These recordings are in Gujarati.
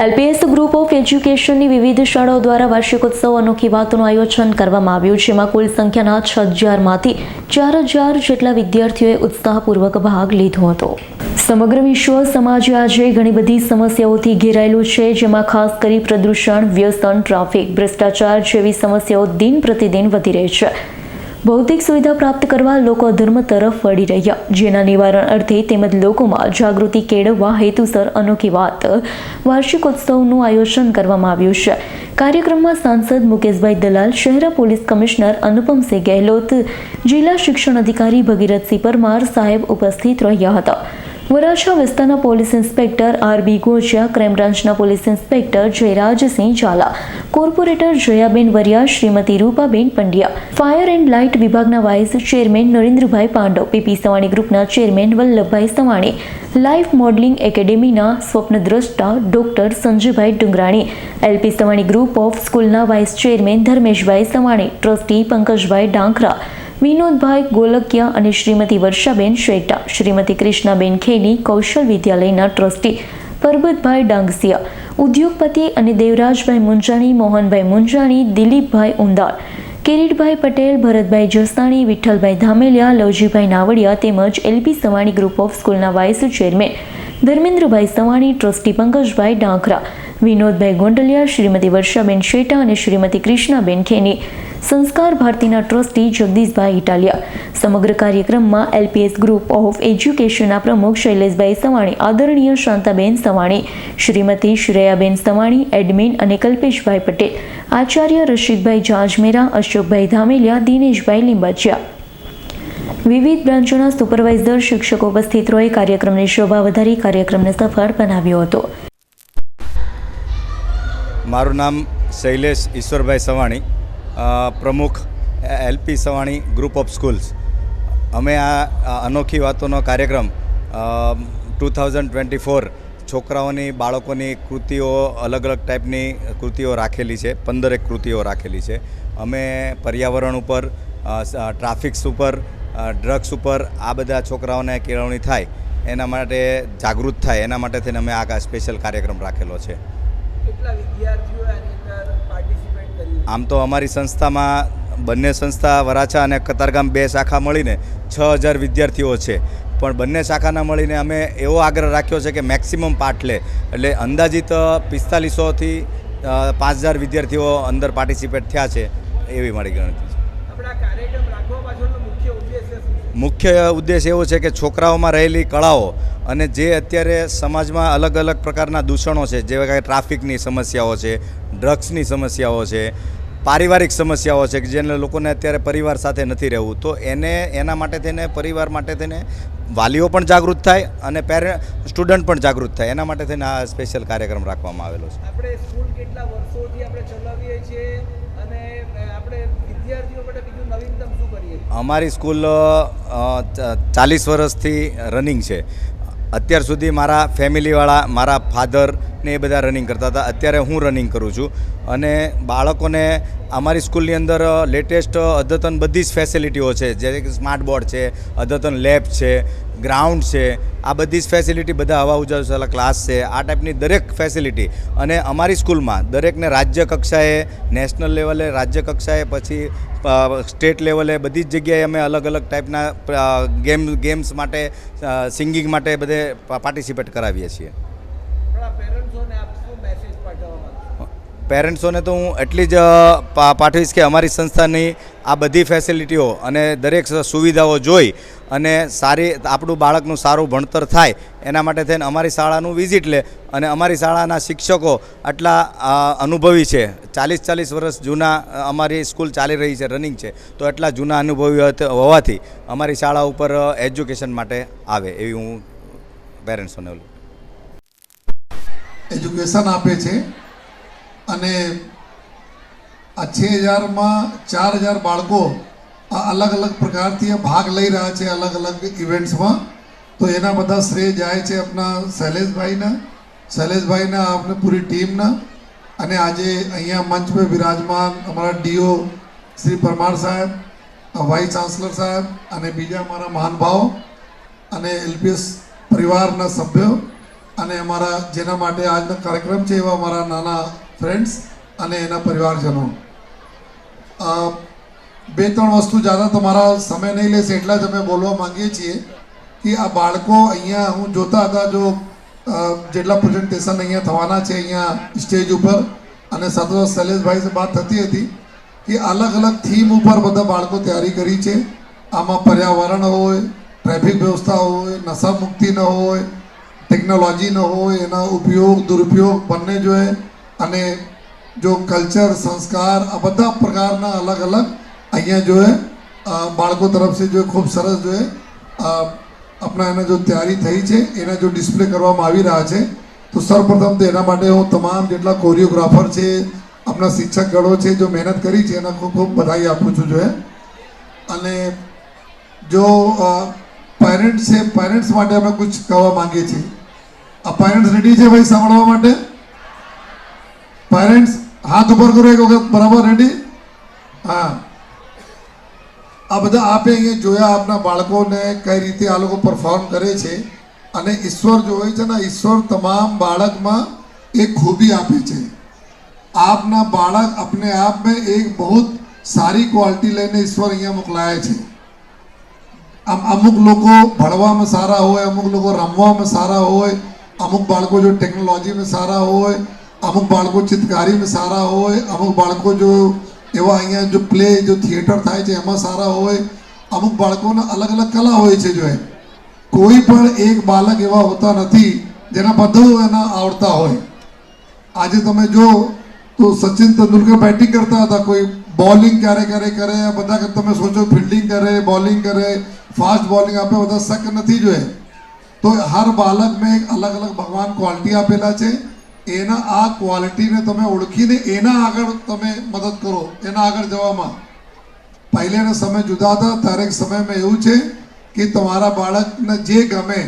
એલપીએસ ગ્રુપ ઓફ એજ્યુકેશનની વિવિધ શાળાઓ દ્વારા વાર્ષિકોત્સવ અનોખી વાતોનું આયોજન કરવામાં આવ્યું, જેમાં કુલ સંખ્યાના છ હજારમાંથી ચાર હજાર જેટલા વિદ્યાર્થીઓએ ઉત્સાહપૂર્વક ભાગ લીધો હતો. સમગ્ર વિશ્વ સમાજ આજે ઘણી બધી સમસ્યાઓથી ઘેરાયેલું છે, જેમાં ખાસ કરી પ્રદૂષણ, વ્યસન, ટ્રાફિક, ભ્રષ્ટાચાર જેવી સમસ્યાઓ દિન પ્રતિદિન વધી રહી છે. ભૌતિક સુવિધા પ્રાપ્ત કરવા લોકો અધર્મ તરફ વળી રહ્યા. જેના નિવારણ અર્થે તેમજ લોકોમાં જાગૃતિ કેળવવા હેતુસર અનોખી વાત વાર્ષિકોત્સવનું આયોજન કરવામાં આવ્યું છે. કાર્યક્રમમાં સાંસદ મુકેશભાઈ દલાલ, શહેરા પોલીસ કમિશનર અનુપમસિંહ ગેહલોત, જિલ્લા શિક્ષણ અધિકારી ભગીરથસિંહ પરમાર સાહેબ ઉપસ્થિત રહ્યા હતા. વરાછા વિસ્તારના police inspector R B Gojiya, crime બ્રાન્ચના police inspector Jayrajsinh Zala, corporator Jayaben Variya, Shrimati Rupaben Pandya, fire and light વિભાગના vice chairman Narendrabhai Pandav, PP Savani ગ્રુપના chairman Vallabhbhai Savani life modelling એકેડેમીના સ્વપ્નદ્રષ્ટા doctor Sanjaybhai Dungrani, LP Savani group of સ્કૂલના vice chairman Dharmeshbhai Savani, trustee Pankajbhai Dankhra Vinodbhai Golakiya અને શ્રીમતી વર્ષાબેન શ્વેટા શ્રીમતી કૃષ્ણાબેન ખેલી, કૌશલ વિદ્યાલયના ટ્રસ્ટી પરબતભાઈ ડાંગસિયા, ઉદ્યોગપતિ અને દેવરાજભાઈ મુંજાણી, મોહનભાઈ મુંજાણી, દિલીપભાઈ ઉંદાળ કિરીટભાઈ પટેલ, ભરતભાઈ જસાણી વિઠ્ઠલભાઈ ધામેલિયા, લવજીભાઈ નાવડિયા તેમજ એલપી સવાણી ગ્રુપ ઓફ સ્કૂલના vice chairman Dharmendrabhai Savani trustee Pankajbhai Dankhra Vinodbhai Gondaliya, Shrimati Varshaben Sheta અને શ્રીમતી કૃષ્ણાબેન ખેની સંસ્કાર ભારતીના ટ્રસ્ટી જગદીશભાઈ ઇટાલિયા. સમગ્ર કાર્યક્રમમાં એલપીએસ ગ્રુપ ઓફ એજ્યુકેશનના પ્રમુખ શૈલેષભાઈ સવાણી, આદરણીય શાંતાબેન સવાણી, શ્રીમતી શ્રેયાબેન સવાણી, એડમિન અને કલ્પેશભાઈ પટેલ, આચાર્ય રશિકભાઈ જાજમેરા, અશોકભાઈ ધામેલિયા, દિનેશભાઈ લીંબાચિયા. વિવિધ બ્રાન્ચોના સુપરવાઇઝર, શિક્ષકો ઉપસ્થિત રહી કાર્યક્રમની શોભા વધારી કાર્યક્રમને સફળ બનાવ્યો હતો. મારું નામ શૈલેષ ઈશ્વરભાઈ સવાણી પ્રમુખ LP Savani group of schools અમે આ અનોખી વાતોનો કાર્યક્રમ ટુ થાઉઝન્ડ ટ્વેન્ટી ફોર છોકરાઓની, બાળકોની કૃતિઓ, અલગ અલગ ટાઈપની કૃતિઓ રાખેલી છે, પંદરેક કૃતિઓ રાખેલી છે. અમે પર્યાવરણ ઉપર ટ્રાફિક્સ ઉપર ડ્રગ્સ ઉપર આ બધા છોકરાઓને કેળવણી થાય, એના માટે જાગૃત થાય, એના માટે થઈને અમે આ સ્પેશિયલ કાર્યક્રમ રાખેલો છે. આમ તો અમારી સંસ્થામાં બંને સંસ્થા વરાછા અને કતારગામ બે શાખા મળીને છ હજાર વિદ્યાર્થીઓ છે. પણ બંને શાખાના મળીને અમે એવો આગ્રહ રાખ્યો છે કે મેક્સિમમ પાઠ લે. એટલે અંદાજિત પિસ્તાલીસોથી પાંચ હજાર વિદ્યાર્થીઓ અંદર પાર્ટિસિપેટ થયા છે એવી મારી ગણતરી છે. મુખ્ય ઉદ્દેશ એવો છે કે છોકરાઓમાં રહેલી કળાઓ અને જે અત્યારે સમાજમાં અલગ અલગ પ્રકારના દૂષણો છે જેવા કે ટ્રાફિકની સમસ્યાઓ છે ડ્રગ્સની સમસ્યાઓ છે પારિવારિક સમસ્યાઓ છે કે જેને લોકોને અત્યારે પરિવાર સાથે નથી રહેવું તો એને એના માટે થઈને પરિવાર માટે થઈને વાલીઓ પણ જાગૃત થાય અને પેરે સ્ટુડન્ટ પણ જાગૃત થાય. એના માટે થઈને આ સ્પેશિયલ કાર્યક્રમ રાખવામાં આવેલો છે. આપણે સ્કૂલ કેટલા વર્ષોથી આપણે ચલાવીએ છીએ અને અ, આપણે વિદ્યાર્થીઓ માટે બીજું નવીનતમ શું કરીએ છીએ અમારી સ્કૂલ ચાલીસ વર્ષથી રનિંગ છે. અત્યાર સુધી મારા ફેમિલીવાળા મારા ફાધર ને એ બધા રનિંગ કરતા હતા. અત્યારે હું રનિંગ કરું છું. અને બાળકોને અમારી સ્કૂલની અંદર લેટેસ્ટ અદ્યતન બધી જ ફેસિલિટીઓ છે. જે સ્માર્ટ બોર્ડ છે, અદ્યતન લેબ છે ગ્રાઉન્ડ છે, આ બધી જ ફેસિલિટી બધા હવા ઉજાસવાલા ક્લાસ છે. આ ટાઈપની દરેક ફેસિલિટી અને અમારી સ્કૂલમાં દરેકને રાજ્ય કક્ષાએ નેશનલ લેવલે રાજ્ય કક્ષાએ, પછી સ્ટેટ લેવલે બધી જ જગ્યાએ અમે અલગ અલગ ટાઈપના ગેમ ગેમ્સ માટે સિંગિંગ માટે બધે પાર્ટિસિપેટ કરાવીએ છીએ આપણા પેરેન્ટ્સોને આપ શું મેસેજ પાઠવવા માંગો પેરેન્ટ્સોને તો હું એટલી જ પાઠવીશ કે અમારી સંસ્થાની આ બધી ફેસિલિટીઓ અને દરેક સુવિધાઓ જોઈ અને સારી, આપણું બાળકનું સારું ભણતર થાય, એના માટે થઈને અમારી શાળાનું વિઝિટ લે અને અમારી શાળાના શિક્ષકો આટલા અનુભવી છે. ચાલીસ ચાલીસ વર્ષ જૂના અમારી સ્કૂલ ચાલી રહી છે, રનિંગ છે. તો એટલા જૂના અનુભવી હોવાથી અમારી શાળા ઉપર એજ્યુકેશન માટે આવે એવી હું પેરેન્ટ્સોને એજ્યુકેશન આપે છે. અને આ છ હજારમાં ચાર હજાર બાળકો આ અલગ અલગ પ્રકારથી ભાગ લઈ રહ્યા છે અલગ અલગ ઇવેન્ટ્સમાં. તો એના બધા શ્રેય જાય છે આપણા શૈલેષભાઈના. શૈલેષભાઈના આપણે પૂરી ટીમના. અને આજે અહીંયા મંચ પર વિરાજમાન અમારા ડીઓ શ્રી પરમાર સાહેબ વાઇસ ચાન્સલર સાહેબ અને બીજા અમારા મહાનુભાવો અને એલપીએસ પરિવારના સભ્યો અને અમારા જેના માટે આજનો કાર્યક્રમ છે એવા અમારા નાના ફ્રેન્ડ્સ અને એના પરિવારજનો. બે ત્રણ વસ્તુ જ્યાદા તમારા સમય નહીં લેશે એટલા જ અમે બોલવા માંગીએ છીએ કે આ બાળકો અહીંયા હું જોતા હતા જો જેટલા પ્રેઝન્ટેશન અહીંયા થવાના છે અહીંયા સ્ટેજ ઉપર અને સાથે શૈલેષભાઈ સે વાત થતી હતી કે અલગ અલગ થીમ ઉપર બધા બાળકો તૈયારી કરી છે. આમાં પર્યાવરણ હોય ટ્રાફિક વ્યવસ્થા હોય નશા મુક્તિ ન હોય ટેકનોલોજી ન હોય, એના ઉપયોગ, દુરુપયોગ બંને જો હે અને જો કલ્ચર સંસ્કાર આ બધા પ્રકારના અલગ અલગ અહીંયા જો અ, બાળકો તરફથી જો ખૂબ સરસ જો આપણા એના જો તૈયારી થઈ છે એના જો ડિસ્પ્લે કરવામાં આવી રહ્યા છે તો સર્વપ્રથમ તો એના માટે હું તમામ જેટલા કોરિયોગ્રાફર છે આપણા શિક્ષક ગણો છે જો મહેનત કરી છે એના ખૂબ ખૂબ બધાઈ આપું છું જો અને જો પેરેન્ટ્સ છે પેરેન્ટ્સ માટે અમે કુછ કહેવા માંગીએ છીએ. આ પેરેન્ટ્સ રેડી છે ભાઈ સાંભળવા માટે? પેરેન્ટ્સ હાથ ઉપર કરો એક વખત. બરાબર રેડી હા. આ બધા આપે અહીંયા જોયા આપના બાળકોને કઈ રીતે આ લોકો પરફોર્મ કરે છે. અને ઈશ્વર જોવે છે ને, ઈશ્વર તમામ બાળકમાં એક ખૂબી આપે છે. આપના બાળક આપને આપને એક બહુ સારી ક્વોલિટી લઈને ઈશ્વર અહીંયા મોકલાયા છે. આમ અમુક લોકો ભણવામાં સારા હોય, અમુક લોકો રમવામાં સારા હોય, અમુક બાળકો જો ટેકનોલોજીમાં સારા હોય અમુક બાળકો ચિત્રકારીમાં સારા હોય અમુક બાળકો જો એવા અહીંયા જો પ્લે જો થિયેટર થાય છે એમાં સારા હોય અમુક બાળકોને અલગ અલગ કલા હોય છે જો કોઈ પણ એક બાળક એવા હોતા નથી જેના બધું એના આવડતા હોય આજે તમે જો તો સચિન તેંડુલકર બેટિંગ કરતા હતા કોઈ બોલિંગ ક્યારે ક્યારે કરે બધા તમે સોચો ફિલ્ડિંગ કરે બોલિંગ કરે ફાસ્ટ બોલિંગ આપે બધા શક નથી જોઈએ તો હર બાળકને એક અલગ અલગ ભગવાન ક્વોલિટી આપેલા છે એના આ ક્વોલિટીને તમે ઓળખીને એના આગળ તમે મદદ કરો, એના આગળ જવામાં. પહેલેના સમય જુદા હતા એક સમયમાં એવું છે કે તમારા બાળકને જે ગમે,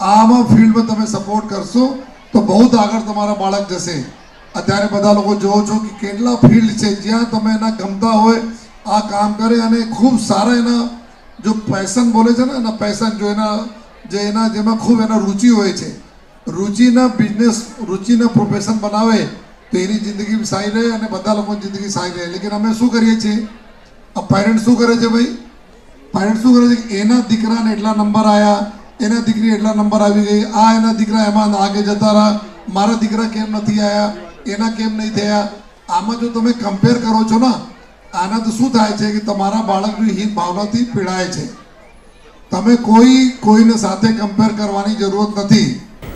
આમાં ફિલ્ડમાં તમે સપોર્ટ કરશો, તો બહુ જ આગળ તમારા બાળક જશે. અત્યારે બધા લોકો જોવો છો કે કેટલા ફિલ્ડ છે, જ્યાં તમે એના ગમતા હોય, આ કામ કરે અને ખૂબ સારા એના જો પેશન બોલે છે ને, એના પેશન જો એના, જે એના જેમાં ખૂબ એના રુચિ હોય છે. રુચિના બિઝનેસ રુચિના પ્રોફેશન બનાવે તો એની જિંદગી સારી રહે અને બધા લોકોની જિંદગી સારી રહે. લેકિન અમે શું કરીએ છીએ? આ પેરેન્ટ શું કરે છે ભાઈ? પેરેન્ટ શું કરે છે? કે એના દીકરાને એટલા નંબર આવ્યા એના દીકરી એટલા નંબર આવી ગઈ, આ એના દીકરા એમાં આગે જતા રહ્યા, મારા દીકરા કેમ નથી આવ્યા એના કેમ નહીં થયા? આમાં જો તમે કમ્પેર કરો છો ને, આના તો શું થાય છે કે તમારા બાળકની હિત ભાવનાથી પીડાય છે. તમે કોઈ, કોઈને સાથે કમ્પેર કરવાની જરૂરત નથી.